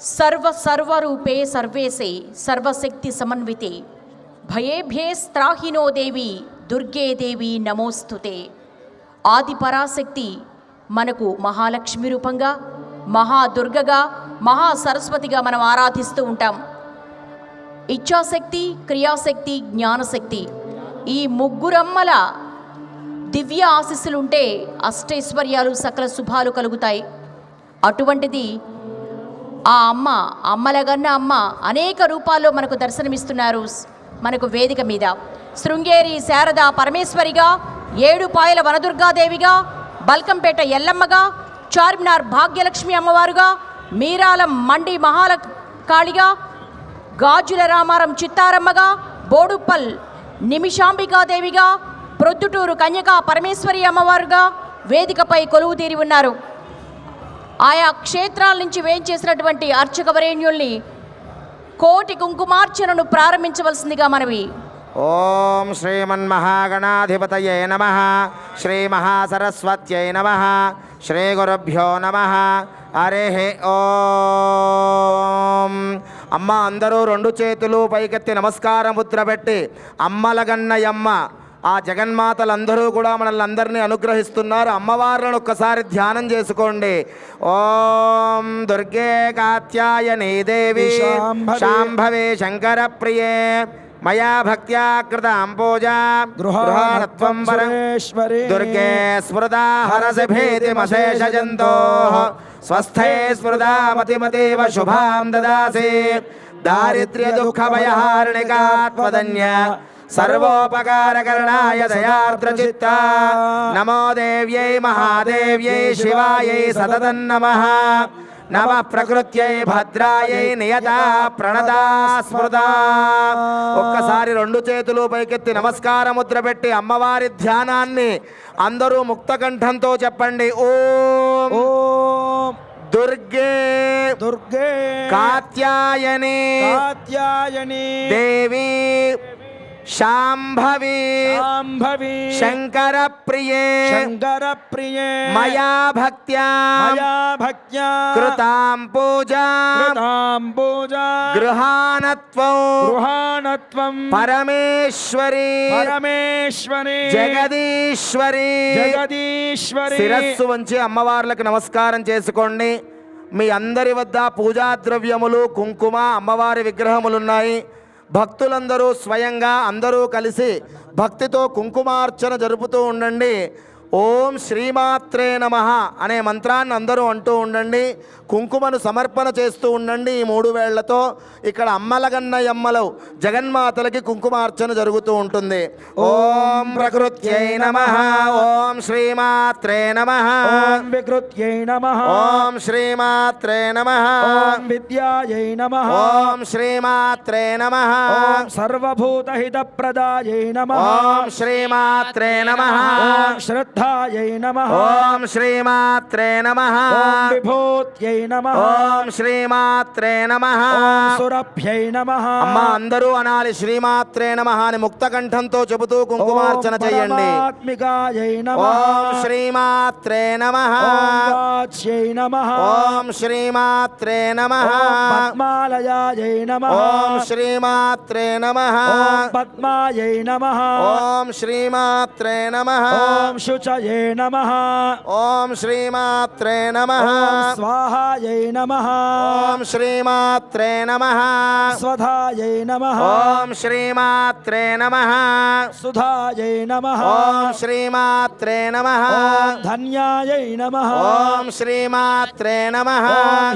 సర్వ సర్వరూపే సర్వేసే సర్వశక్తి సమన్వితే. భయేభ్యేస్త్రాహినో దేవి దుర్గే దేవి నమోస్తుతే. ఆది పరాశక్తి మనకు మహాలక్ష్మి రూపంగా మహాదుర్గగా మహా సరస్వతిగా మనం ఆరాధిస్తూ ఉంటాం. ఇచ్ఛాశక్తి క్రియాశక్తి జ్ఞానశక్తి ఈ ముగ్గురమ్మల దివ్య ఆశీస్సులుంటే అష్టైశ్వర్యాలు సకల శుభాలు కలుగుతాయి. అటువంటిది ఆ అమ్మ అమ్మలగన్న అమ్మ అనేక రూపాల్లో మనకు దర్శనమిస్తున్నారు. మనకు వేదిక మీద శృంగేరి శారద పరమేశ్వరిగా ఏడుపాయల వనదుర్గాదేవిగా బల్కంపేట ఎల్లమ్మగా చార్మినార్ భాగ్యలక్ష్మి అమ్మవారుగా మీరాలం మండి మహాల కాళిగా గాజుల రామారం చిత్తారమ్మగా బోడుప్పల్ నిమిషాంబికాదేవిగా ప్రొద్దుటూరు కన్యకా పరమేశ్వరి అమ్మవారుగా వేదికపై కొలువు తీరి ఉన్నారు. ఆయా క్షేత్రాల నుంచి వేయించేసినటువంటి అర్చక వరేణ్యుల్ని కోటి కుంకుమార్చనను ప్రారంభించవలసిందిగా మనవి. ఓం శ్రీమన్మహాగణాధిపతయే నమ శ్రీమహాసరస్వత్యై నమ శ్రీగురుభ్యో నమ. హే ఓం. అమ్మ అందరూ రెండు చేతులు పైకెత్తి నమస్కారం ముద్ర పెట్టి అమ్మలగన్నయమ్మ ఆ జగన్మాతలందరూ కూడా మనల్ని అందరినీ అనుగ్రహిస్తున్నారు. అమ్మవార్లను ఒక్కసారి ధ్యానం చేసుకోండి. ఓం దుర్గే కాత్యాయనీ దేవి శాంభవి. శంకర ప్రియే మయా భక్త్యా కృతాం పూజా. గృహారత్వం వరం. సురేశ్వరి. దుర్గే స్మృతా హరసి భేదిమశేష జంతో స్వస్థే స్మృతా మతిమతేవ శుభాం దదాసి. దారిద్ర్య దుఃఖ భయహారిణికాత్మదన్య. సర్వోపకారకరణాయ దయార్ద్రచిత్త. నమో దేవ్యై మహాదేవ్యై శివాయై సతతం నమః నమ ప్రకృత్యై భద్రాయై నియత ప్రణతా స్మృత. ఒక్కసారి రెండు చేతులు పైకెత్తి నమస్కార ముద్ర పెట్టి అమ్మవారి ధ్యానాన్ని అందరూ ముక్త కంఠంతో చెప్పండి. ఓం ఓం. దుర్గే దుర్గే కాత్యాయని కాత్యాయని దేవి శాంభవి శాంభవి శంకర ప్రియే శంకర ప్రియే మయా భక్త్యా మయా భక్త్యా కృతాం పూజా కృతాం పూజా గృహాణత్వం పరమేశ్వరి పరమేశ్వరి జగదీశ్వరి జగదీశ్వరి శిరస్సు వంచి అమ్మవార్లకు నమస్కారం చేసుకోండి. మీ అందరి వద్ద పూజా ద్రవ్యములు కుంకుమ అమ్మవారి విగ్రహములున్నాయి. భక్తులందరూ స్వయంగా అందరూ కలిసి భక్తితో కుంకుమార్చన జరుపుతూ ఉండండి. ఓం శ్రీమాత్రే నమ అనే మంత్రాన్ని అందరూ అంటూ ఉండండి కుంకుమను సమర్పణ చేస్తూ ఉండండి ఈ మూడు వేళ్ళతో. ఇక్కడ అమ్మలగన్నయమ్మలు జగన్మాతలకి కుంకుమార్చన జరుగుతూ ఉంటుంది. ఓం ప్రకృత్యై నమ ఓం శ్రీమాత్రే నమ. ఓం వికృత్యై నమః. ఓం శ్రీమాత్రే నమ. ఓం విద్యాయై నమః. ఓం శ్రీమాత్రే నమ. ఓం సర్వభూతహితప్రదాయై నమః. ఓం శ్రీమాత్రే నమ. ఓం శ్రద్ధాయై నమః ఓం శ్రీమాత్రే నమ ఓం విభూత్యై నమః ఓం శ్రీమాత్రే నమ సురభ్యై నమః అమ్మ అందరూ అనాలి శ్రీమాత్రే నమ అని ముక్త కంఠంతో చెబుతూ కుంకుమార్చన నమః ఓం శ్రీమాత్రే నమ నమః ఓం శ్రీమాత్రే నమ పద్మాలయాయై నమః ఓం శ్రీమాత్రే నమ పద్మాయై నమః ఓం శ్రీమాత్రే నమ ఓం శుచయే ॐ नमः ॐ श्रीमात्रे नमः स्वाहायै नमः ॐ श्रीमात्रे नमः स्वधायै नमः ॐ श्रीमात्रे नमः सुधायै नमः ॐ श्रीमात्रे नमः धन्यायै नमः ॐ श्रीमात्रे नमः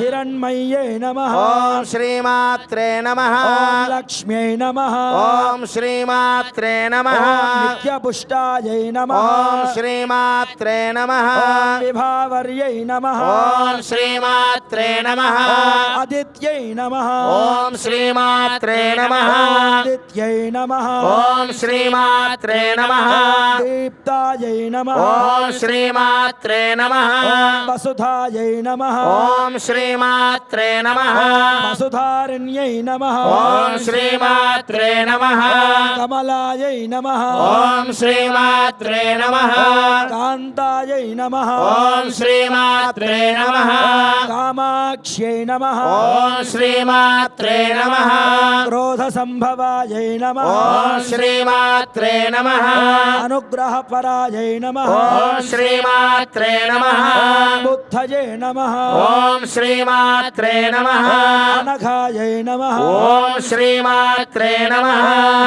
हिरण्मय्यै नमः ॐ श्रीमात्रे नमः लक्ष्म्यै नमः ॐ श्रीमात्रे नमः नित्यपुष्टायै नमः ॐ श्री श्रीमात्रे नमः विभावर्यै नमः ओम श्रीमात्रे नमः आदित्यै नमः ओम श्रीमात्रे नमः आदित्यै नमः ओम श्रीमात्रे नमः दीप्तायै नमः ओम श्रीमात्रे नमः वसुधायै नमः ओम श्रीमात्रे नमः वसुधारिण्यै नमः ओम श्रीमात्रे नमः कमलायै नमः ओम श्रीमात्रे नमः कान्तायै नमः। ॐ श्रीमात्रे नमः। कामाक्ष्यै नमः। ॐ श्रीमात्रे नमः। क्रोधसम्भवायै नमः। ॐ श्रीमात्रे नमः। अनुग्रहपरायै नमः। ॐ श्रीमात्रे नमः। बुद्धये नमः। ॐ श्रीमात्रे नमः। अनघायै नमः। ओं श्रीमात्रे नमः।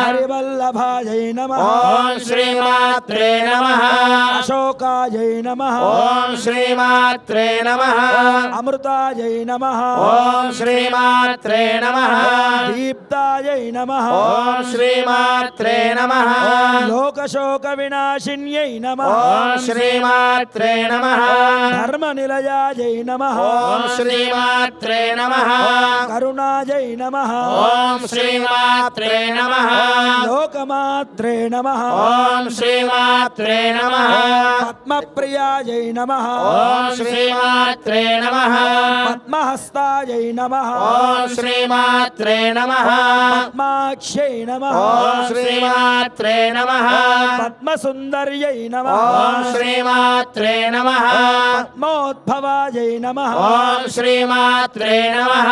हरिवल्लभाय नमः। ओम श्रीमात्रे नमः। అశోకాయై నమ ఓం శ్రీమాత్రే నమ అమృతాయై నమ ఓం శ్రీమాత్రే నమ దీప్తాయై నమ ఓం శ్రీమాత్రే నమ లోకశోక వినాశిన్యై నమ ఓం శ్రీమాత్రే నమ ధర్మ నిలయాయై నమ ఓం శ్రీమాత్రే నమ కరుణాయై నమ ఓం శ్రీమాత్రే నమ లోకమాత్రే నమ ఓం శ్రీమాత్రే నమ पद्मप्रियाय नमः। ॐ श्रीमात्रे नमः। पद्महस्तायै नमः। ॐ श्रीमात्रे नमः। पद्माक्ष्यै नमः। ॐ श्रीमात्रे नमः। पद्मसुन्दर्यै नमः। ॐ श्रीमात्रे नमः। पद्मोद्भवाय नमः। ॐ श्रीमात्रे नमः।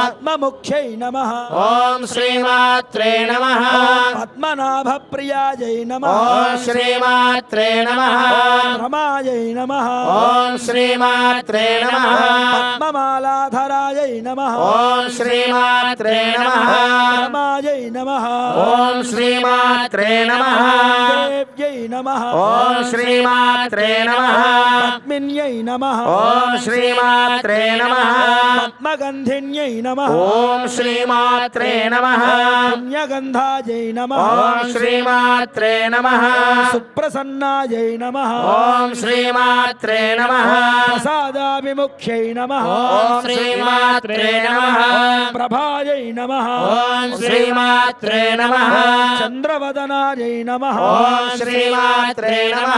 पद्ममुख्यै नमः। ॐ श्रीमात्रे नमः। पद्मनाभप्रियायै नमः। ॐ श्रीमात्रे नमः। रमायै नम। ॐ श्रीमात्रे नम। पद्ममालाधरायै नमः। ॐ श्रीमात्रे नमः। रमायै नमः। ॐ श्रीमात्रे नमः। देव्यै नमः। ॐ श्रीमात्रे नमः। पद्मिन्यै नमः। ॐ श्रीमात्रे नम। पद्मगन्धिन्यै नमः। ॐ श्रीमात्रे नमः। पुण्यगन्धायै नमः। ॐ श्रीमात्रे नमः। सुप्रसन्नायै నమ ఓం శ్రీమాత్రే నమ ప్రసాదాభిముఖ్యై నమ ఓం శ్రీమాత్రే నమ ప్రభాయై నమ ఓం శ్రీమాత్రే నమ చంద్రవదనాయై నమ ఓం శ్రీమాత్రే నమ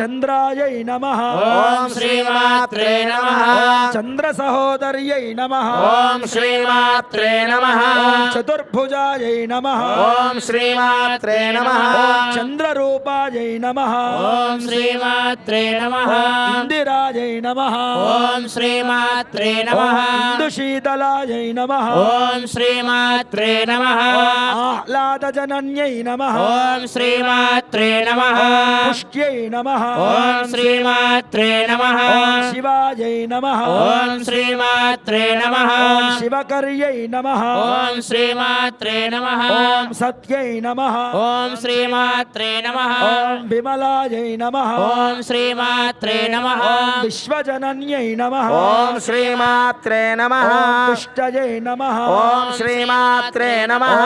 చంద్రాయై నమ ఓం శ్రీమాత్రే నమ చంద్ర సహోదర్యై నమ ఓం శ్రీమాత్రే నమ చతుర్భుజాయై నమ ఓం శ్రీమాత్రే నమ చంద్రరూపాయై నమ ఓం శ్రీమాత్రే నమ. ఇందిరాయై నమ. ఓం శ్రీమాత్రే నమ. ఇందుశీతలాయై నమ. ఓం శ్రీమాత్రే నమ. ఆహ్లాదజనన్యై నమ. ఓం श्रीमात्रे नमः पुष्ये नमः ॐ श्रीमात्रे नमः ॐ शिवायै नमः ॐ श्रीमात्रे नमः ॐ शिवकर्यै नमः ॐ श्रीमात्रे नमः ओम सत्ये नमः ॐ श्रीमात्रे नमः ओम विमलायै नमः ॐ श्रीमात्रे नमः ॐ विश्वजनन्यै नमः ॐ श्रीमात्रे नमः पुष्टये नमः ॐ श्रीमात्रे नमः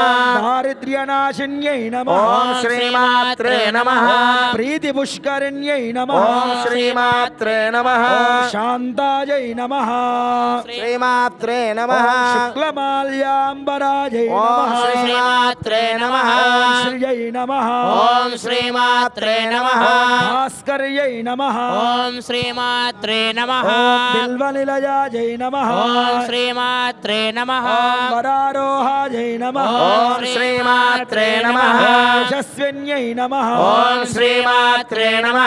दारिद्र्यनाशिन्ये नमः ॐ श्रीमात्रे श्रीमात्रे नमः प्रीति पुष्करिण्यै नमः श्रीमात्रे नमः शान्तायै नमः श्रीमात्रे नमः शुक्लमाल्याम्बराजै नमः श्रीमात्रे नमः श्रियै नमः ॐ श्रीमात्रे नमः भास्करय नमः ॐ श्रीमात्रे नमः बिल्वनिलयाजै नमः ॐ श्रीमात्रे नमः वरारोहाजै नमः ॐ श्रीमात्रे नमः यशस्विन्यै नमः ఓం శ్రీమాత్రే నమ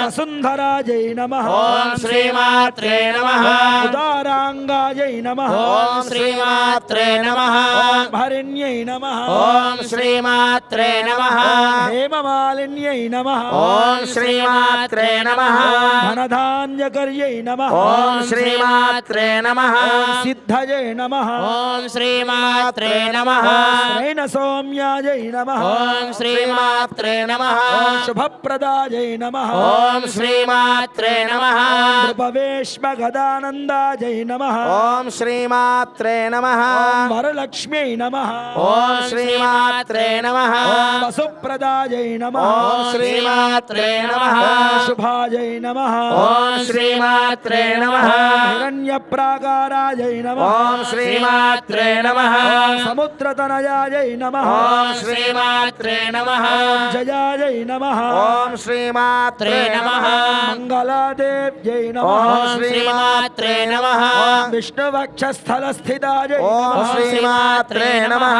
వసుంధరాజై నమ ఓం శ్రీమాత్రే నమ ఉదారాంగాయై నమ ఓం శ్రీమాత్రే నమ హరిణ్యై నమ ఓం శ్రీమాత్రే నమ హేమమాలిన్యై నమ ఓం శ్రీమాత్రే నమ ధనధాన్యకర్యై నమ ఓం శ్రీమాత్రే నమ సిద్ధయై నమ ఓం శ్రీమాత్రే నమ సౌమ్యాయై నమ ఓం శ్రీమాత్రే నమ नमः ओम शुभप्रदायै नमः ॐ श्रीमात्रे नमः भवेश्मगदानन्दायै नमः ॐ श्रीमात्रे नमः वरलक्ष्म्यै नमः ॐ श्रीमात्रे नमः वसुप्रदायै नमः ॐ श्रीमात्रे नमः शुभायै नमः ॐ श्रीमात्रे नमः हिरण्यप्राकारायै नमः ॐ श्रीमात्रे नमः समुद्रतनयायै नमः ॐ श्रीमात्रे नमः जया సుప్రదాయై నమ ఓం శ్రీమాత్రే నమః మంగళదేవ్యై నమ ఓం శ్రీమాత్రే నమ విష్ణువక్షస్థలస్థితాయై ఓం నమ శ్రీమాత్రే నమః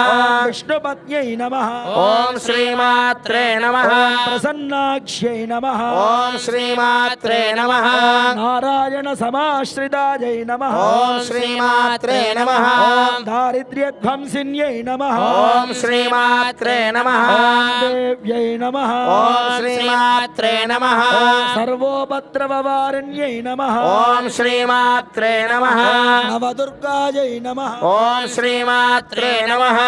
విష్ణుపత్న్యై నమ ఓం శ్రీమాత్రే నమః ప్రసన్నాక్ష్యై నమ ఓం శ్రీమాత్రే నమః నారాయణ సమాశ్రితాయై నమ ఓం శ్రీమాత్రే నమః దారిద్ర్యధ్వంసిన్యై నమ ఓం శ్రీమాత్రే నమః దేవ్యై నమ ఓం శ్రీమాత్రే నమః సర్వోపద్రవవారిణ్యై నమ ఓం శ్రీమాత్రే నమః నవదుర్గాయై నమ ఓం శ్రీమాత్రే నమః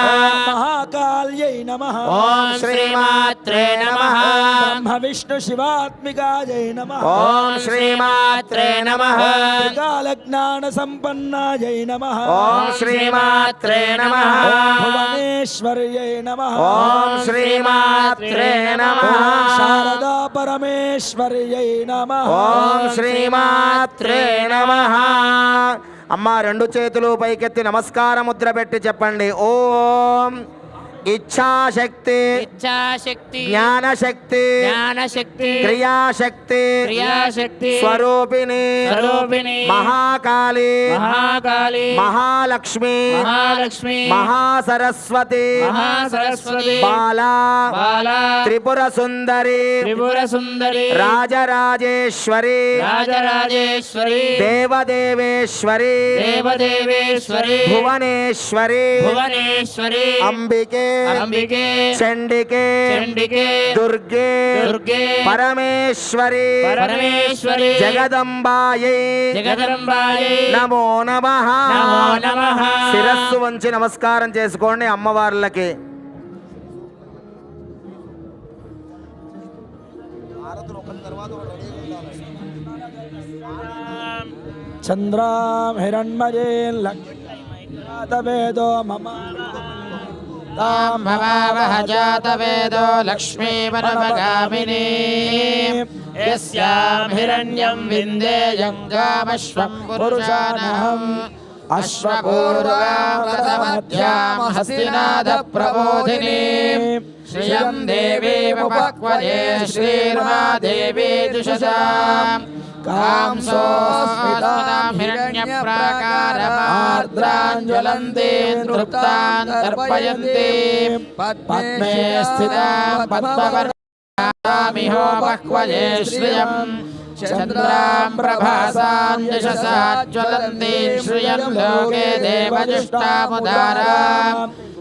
మహాకాళ్యై నమ ఓం శ్రీమాత్రే నమః బ్రహ్మ విష్ణు శివాత్మికాయై నమ ఓం శ్రీమాత్రే నమః జ్ఞాన సంపన్నాయై నమ ఓం శ్రీమాత్రే నమః భువనేశ్వర్యై నమ శారదా పరమేశ్వర్యై నమ ఓం శ్రీమాత్రే నమః అమ్మ రెండు చేతులు పైకెత్తి నమస్కార ముద్ర పెట్టి చెప్పండి. ఓం इच्छा शक्ति इच्छा शक्ति ज्ञान शक्ति ज्ञान शक्ति क्रिया शक्ति क्रिया शक्ति स्वरूपिणी स्वरूपिणी महाकाली महाकाली महालक्ष्मी महालक्ष्मी महासरस्वती महासरस्वती बाला बाला त्रिपुर सुंदरी त्रिपुर सुंदरी राजराजेश्वरी राजराजेश्वरी देवदेवेश्वरी देवदेवेश्वरी भुवनेश्वरी भुवनेश्वरी अंबिके అంబికే చండికే చండికే దుర్గే దుర్గే పరమేశ్వరి పరమేశ్వరి జగదంబాయై జగదంబాయై నమో నమ. నమో నమః. శిరస్సు వంచి నమస్కారం చేసుకోండి అమ్మవార్లకి. చంద్రాం హిరణ్మయేన్ లక్ష్మీవేదో మమ. तां भवावह जातवेदो लक्ष्मीवनमगामिनी। यस्यां हिरण्यं विन्देयं गामश्वं पुरुषानहम्। अश्वपूर्वामृतमध्यां हस्तिनादप्रबोधिनी श्रियं देवीमुपक्वये श्रीर्मा देवी जुषसाम् హిరణ్యప్రాకారమార్ద్రాంజ్వలంతే తృప్తాన్ తర్పయంతే పద్మే స్థితాం పద్మవర్గామిహోపక్వయే శ్రియం చంద్రాం ప్రభాసాం యశసా జ్వలంతే శ్రియం లోకే దేవజుష్టాముదారాం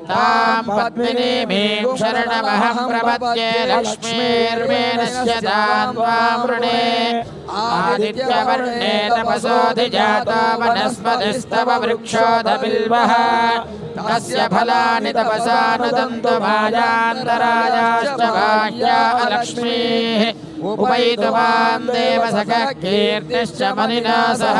तां पद्मिनीमीं शरणमहं प्रपद्ये लक्ष्मीर्मेनस्य तां त्वामृणे आदित्यवर्णे तपसोऽधिजातो वनस्पतिस्तव वृक्षोदबिल्वः। तस्य फलानि तपसा नुदन्तु अलक्ष्मीः। देवसखः कीर्तिश्च मनिना सह।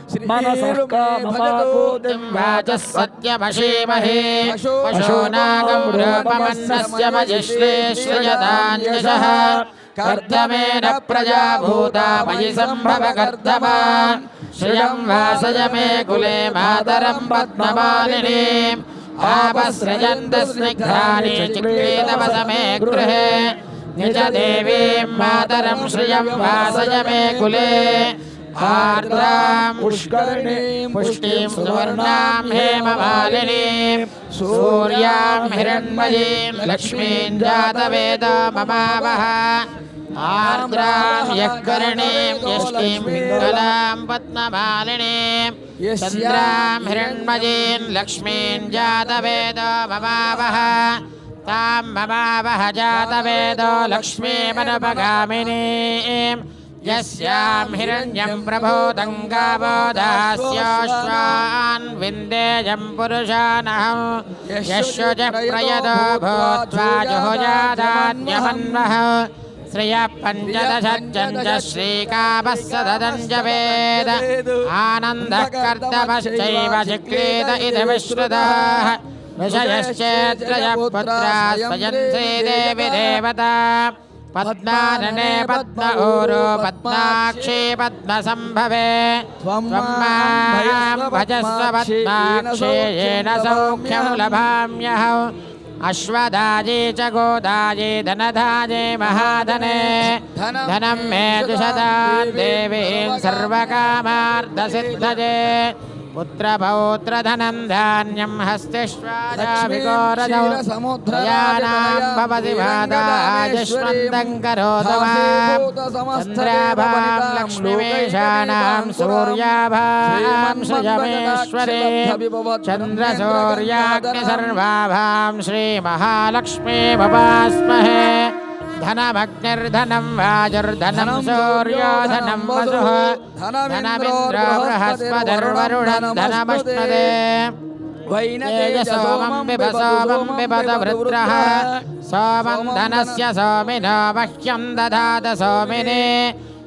सत्यमशीमहे पशूनागं रूपमन्नस्य मजिश्रे श्रियतान्यशः कर्दमेन प्रजा भूता मयि सम्भव कर्दमा श्रियं वासय मे कुले मातरं पद्ममालिनीम् आपसृजन्त स्निग्धानि चिक्रीतवस मे गृहे। निज देवीं मातरं श्रियं वासय मे कुले। आर्द्रां पुष्करिणीं पुष्टिं सुवर्णां हेममालिनीं सूर्यां हिरण्मयीं लक्ष्मीं जातवेदो ममावः आर्द्रां यः करणीं यष्टिं पिङ्गलां पद्ममालिनीं चन्द्रां हिरण्मयीं लक्ष्मीं जातवेदो ममावः तां ममावह जातवेदो लक्ष्मीमनुपगामिनीं यस्यां हिरण्यं प्रभूतं गावो दास्योश्वान् विन्देयं पुरुषानहं यशुजः प्रयदो भूत्वा जुहुजादान्यमन्वः श्रियः पञ्चदशज्जञ्च श्रीकामः सददञ्च वेद आनन्दः कर्तमश्चैव जिक्रीत इति विश्रुताः। ऋषयश्चेत्रयः पुत्रा स्वयं श्रीदेवि देवता। पद्मानने पद्म ऊरो पद्माक्षी पद्मसम्भवे भजस्व पद्माक्षी येन सौख्यं अश्वदाये च गोदाये धनधाये महाधने। धनं मे दुषदां देवीं सर्वकामार्धसिद्धये पुत्रपौत्रधनं धान्यं हस्तिष्वादाभिगोरजौ यानां भवति बाधायुष्मन्दं करोतु चन्द्राभां सूर्याभां चन्द्रसूर्याग्निसर्वाभां श्रीमहालक्ष्मी भवास्महे धनमग्निर्धनं वाजुर्धनं सूर्यो धनं वसुः। धनमिन्द्रो बृहस्पतिर्वरुणं धनमश्नदे सोमं पिब सोमं पिबत वृत्रः सोमं धनस्य सोमिनो मह्यं दधात सोमिने।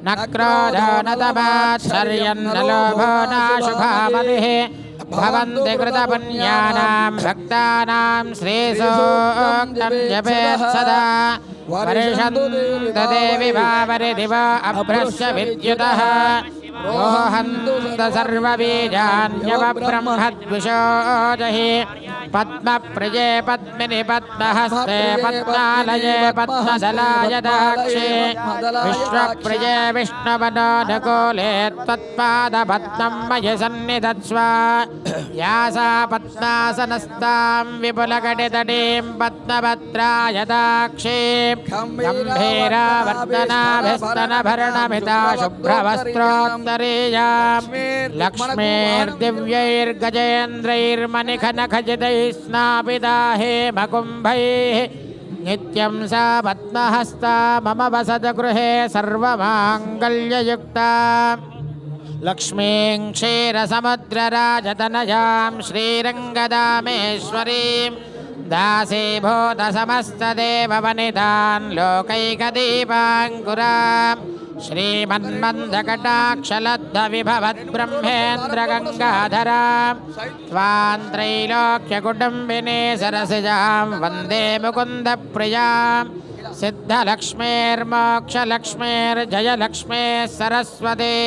न क्रोधो न तमाच्छर्यं न लोभो भवन्ति कृतपुण्यानां भक्तानां श्रेयसोक्तं जपेत् सदा। विद्युतः। रोहन्त सर्वबीजान्यवब्रह्मद्विषोजहि पद्मप्रिये पद्मिनि पद्महस्ते पद्मालये पद्मदलाय दाक्षे विश्वप्रिये विष्णुवनोनुकूले त्वत्पादपद्मं मयि सन्निधत्स्व या सा पद्मासनस्तां विपुलकटितटीं पद्मभद्राय दाक्षीं गम्भीरावर्तनाभिस्तनभरणमिता शुभ्रवस्त्रोत्तरीयां लक्ष्मीर्दिव्यैर्गजेन्द्रैर्मणिखनखचितैः स्नापिता हेमकुम्भैः नित्यं सा पद्महस्ता मम वसत गृहे सर्वमाङ्गल्ययुक्ता। लक्ष्मीं क्षीरसमुद्रराजतनयां श्रीरङ्गदामेश्वरीं। दासीभूतसमस्तदेववनितान् लोकैकदीपाङ्कुरां श्रीमन्मन्दकटाक्षलब्धविभवद्ब्रह्मेन्द्रगङ्गाधरां त्वां त्रैलोक्यकुटुम्बिनी सरसिजां वंदे मुकुन्दप्रियाँ सिद्धलक्ष्मीर्मोक्षलक्ष्मीर्जयलक्ष्मीः सरस्वती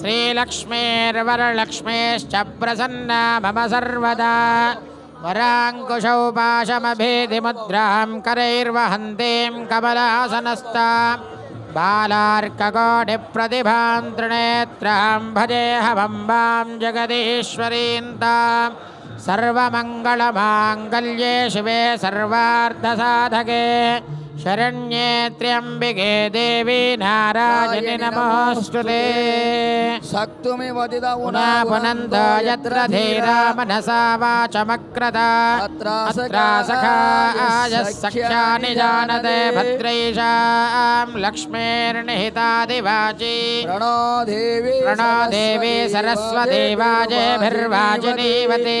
श्रीलक्ष्मीर्वरलक्ष्मीश्च प्रसन्ना मम सर्वदा वराङ्कुशौ पाशमभेदिमुद्रां करैर्वहन्तीं कमलासनस्तां बालार्ककोटिप्रतिभां त्रिनेत्रां भजेऽहमम्बां जगदीश्वरीं तां सर्वमङ्गलमाङ्गल्ये शिवे सर्वार्धसाधके शरण्ये त्र्यम्बिके देवी नारायणि नमोऽस्तु ते। शक्तुमिवदिद पुनः पुनन्द यत्र धीरा। मनसा वाचमक्रता अत्रा सखाय सख्यानि जानते भद्रैषां लक्ष्मीर्निहितादिवाची। प्रणो देवी प्रणो देवी सरस्वती वाजेभिर्वाजिनीवती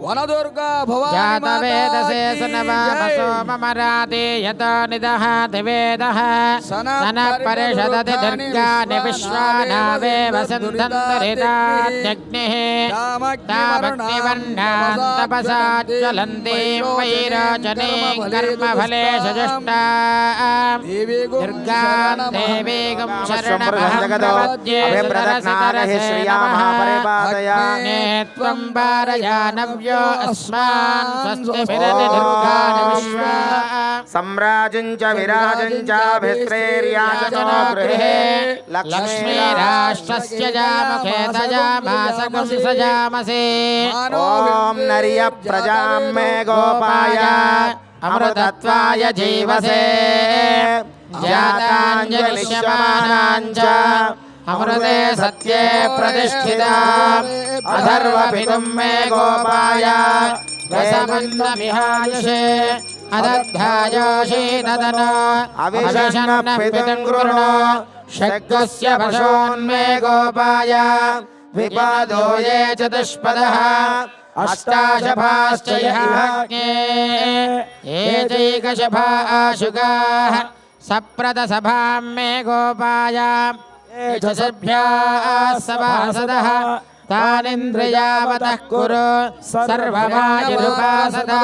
वनदुर्गा जातवेदसे भवानी सुनवामसो मम राधे यत निदः दिवेदः सनः परिषदति दुर्गानि विश्वानावे वसन्तन्तरितात्यग्निः तामग्निवर्णान् तपसा ज्वलन्तीं वैरोचनीं कर्मफले सुजुष्टाम् दुर्गां देवीगं शरणमहं त्वं पारयानव्यो अस्मान् स्वस्तिभिरति दुर्गानि विश्वा सम्राजं च विराजं गृहे। लक्ष्मीराष्ट्रस्य जामुखे तजामासकं सजामसे। ॐ नर्य प्रजां मे गोपाय। अमृतत्वाय जीवसे। जाताञ्जलिष्यमानाञ्च। अमृते सत्ये प्रतिष्ठिता। अथर्वभिदुं मे गोपाय। रसमन्नमिहायुषे अदग्धायोषीददन अविशन्न पितङ्कृणो शक्यस्य पशोन्मे गोपाय। विपादो ये चतुष्पदः अष्टाशभाश्च आशुगाः। सप्रतसभां मे गोपाय। सभासदः तानिन्द्रियावतः कुरु सर्वमायुरुपासदा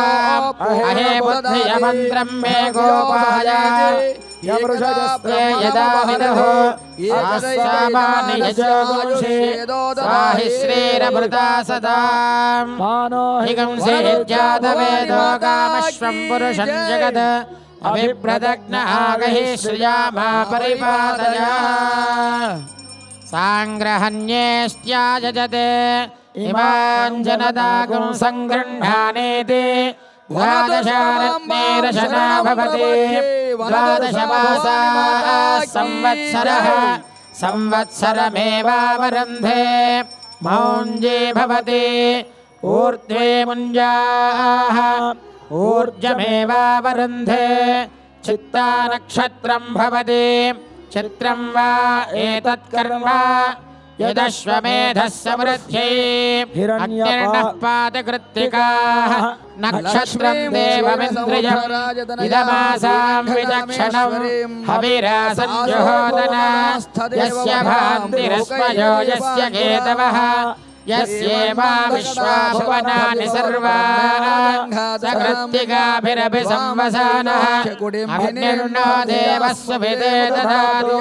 अहे बुद्धियमन्त्रं मे गोपाय यमृषजस्ते यदा विदुः आस्वामानि यजोगुंषि स्वाहि श्रीरमृता सदा हिगंसेज्जातवेदो कामश्वं पुरुषं जगत् अभिप्रदग्न आगहि श्रियामा परिपादया। साङ्ग्रहण्येष्ट्यायजते इमाञ्जनदागुं सङ्गृह्णानेति द्वादशारत्नेरशना भवति। द्वादशमासाः संवत्सरः संवत्सरमेवावरन्धे। मौञ्जे भवति। ऊर्ध्वे मुञ्जाः। ऊर्जमेवावरुन्धे चित्तानक्षत्रं भवति। चित्रं वा एतत्कर्म यदश्वमेधः समृद्ध्यै अग्निर्नः पादकृत्तिकाः नक्षत्रं देवमिन्द्रियम्। इदमासां विचक्षणं हविरासञ्जुहोदन यस्य भान्तिरस्मयो यस्य केतवः। विश्वा भुवनानि सर्वा सकृत्तिकाभिरपि संवसानः अग्निर्नो देवः सुभिदे ददातु।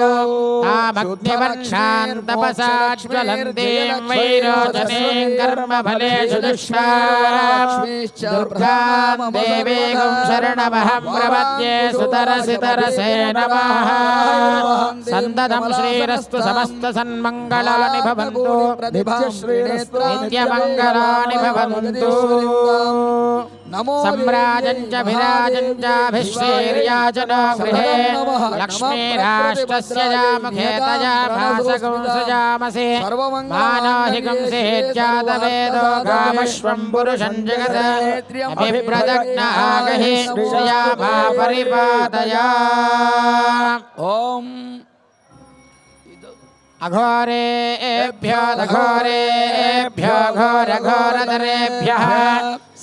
तामग्निवर्षान् तपसा ज्वलन्तीं वैरोचनीं कर्मफलेषु दुष्टाम् दुर्गां शरणमहं प्रपद्ये सुतरसि तरसे नमः। सन्ददं श्रीरस्तु समस्तसन्मङ्गलानि भवन्तु। नित्यमङ्गलानि भवन्तु। नमो सम्राजञ्च विराजञ्च भिश्रीर्याचनो गृहे। लक्ष्मीराष्ट्रस्य जामुखे तजामासगुं सुजामसि मानोहिगुंसेज्जातवेदो गामश्वं पुरुषं जगत्। आगहि श्रियामा परिपादया ओम। अघोरेभ्यो दघोरेभ्यो घोरघोरधरेभ्यः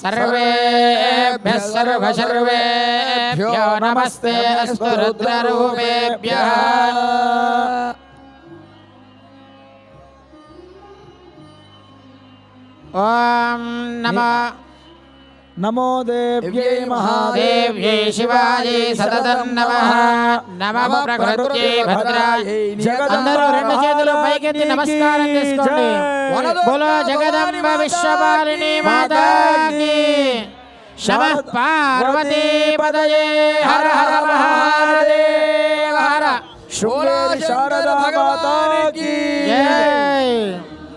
सर्वेभ्यः सर्वशर्वेभ्यो नमस्ते अस्तु रुद्ररूपेभ्यः। ॐ नमः। नमो देव्यै देव्यै शिवायै సతతం నమః నమః ప్రకృత్యై భద్రాయై అందరూ రెండు చేతులు పైకెత్తి నమస్కారం చేసుకోండి బోలో జగదంబ విశ్వపాలిని మాతాకి శమ పార్వతీ పదయే హర హర మహాదేవ హర శృంగేరి శారదా మాతా की